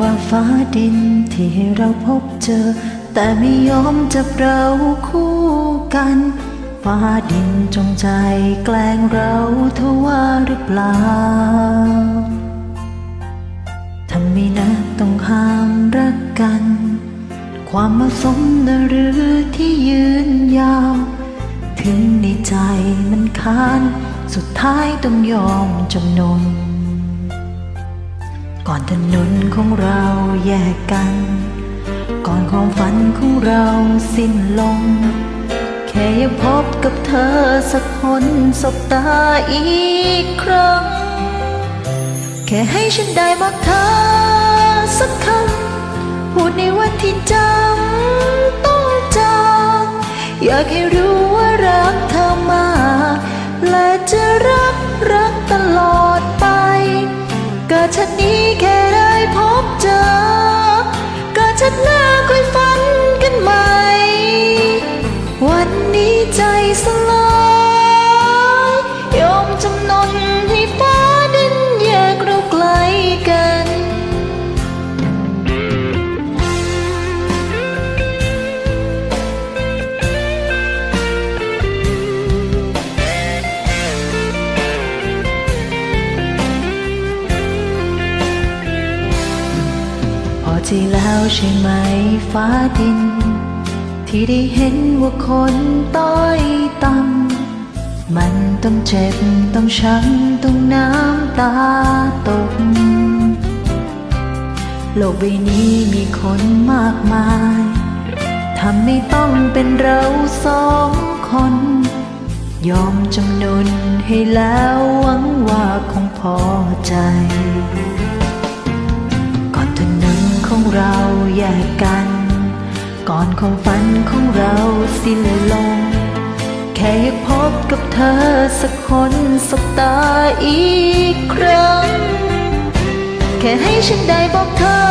ว่าฟ้าดินที่ให้เราพบเจอ แต่ไม่ยอมจับเราคู่กัน ฟ้าดินจงใจแกล้งเราเทว่าหรือเปล่าทำไมนะต้องห้ามรักกัน ความเหมาะสมนหรือที่ยืนยาว ถึงในใจมันค้าน สุดท้ายต้องยอมจำนน ก่อนถนนของเราแยกกัน ก่อนความฝันของเราสิ้นลง แค่อยากพบกับเธอสักคนสบตาอีกครั้ง แค่ให้ฉันได้บอกเธอสักคำพูดในวันที่จำต้องจากอยากให้ เกิ ใจแล้วใช่ไหมฟ้าดิน ที่ได้เห็นว่าคนต้อยต่ำมันต้องเจ็บต้องช้ำต้องน้ำตาตก โลกใบนี้มีคนมากมายทำไม่ต้องเป็นเราสองคน ยอมจำนนให้แล้วหวังว่าคงพอใจ เราแยกกัน ก่อนความฝันของเราสิ้นลง แค่อยากพบกับเธอสักคนสบตาอีกครั้ง แค่ให้ฉันได้บอกเธอ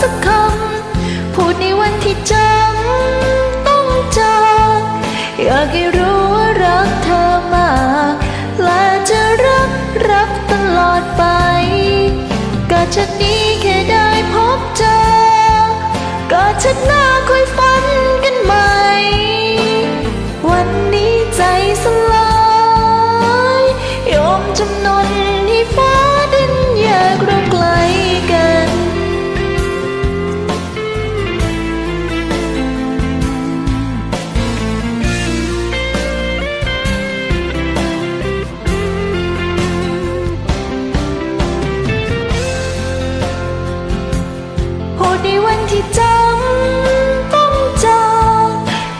สักคำ พูดในวันที่จำต้องจากอยากให้รู้ว่ารักเธอมากและจะรักรักตลอดไป ก็ชาตินี้ บเจอก็ชาติหน้าคอยฝันกันใหม่ วันนี้ใจสลาย ยอมจำนนให้ฟ้าดินยากระ ที่จำต้องจาก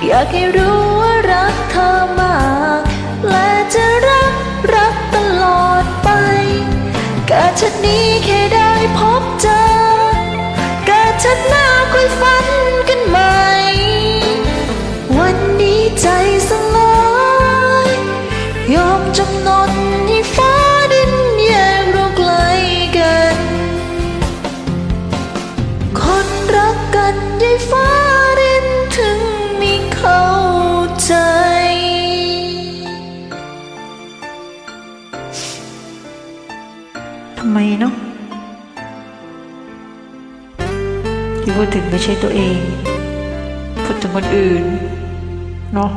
อยากให้รู้ว่ารักเธอมาก และจะรักรักตลอดไปกาชาตินี้แค่ได้พบเจอกาชาติหน้าค่อยฝันกันใหม่ วันนี้ใจสลายยอมจำนน ฟ้าดินถึงไม่เข้าใจ ทำไมเนาะที่พูดถึงไม่ใช่ตัวเอง พูดถึงคนอื่น เนาะ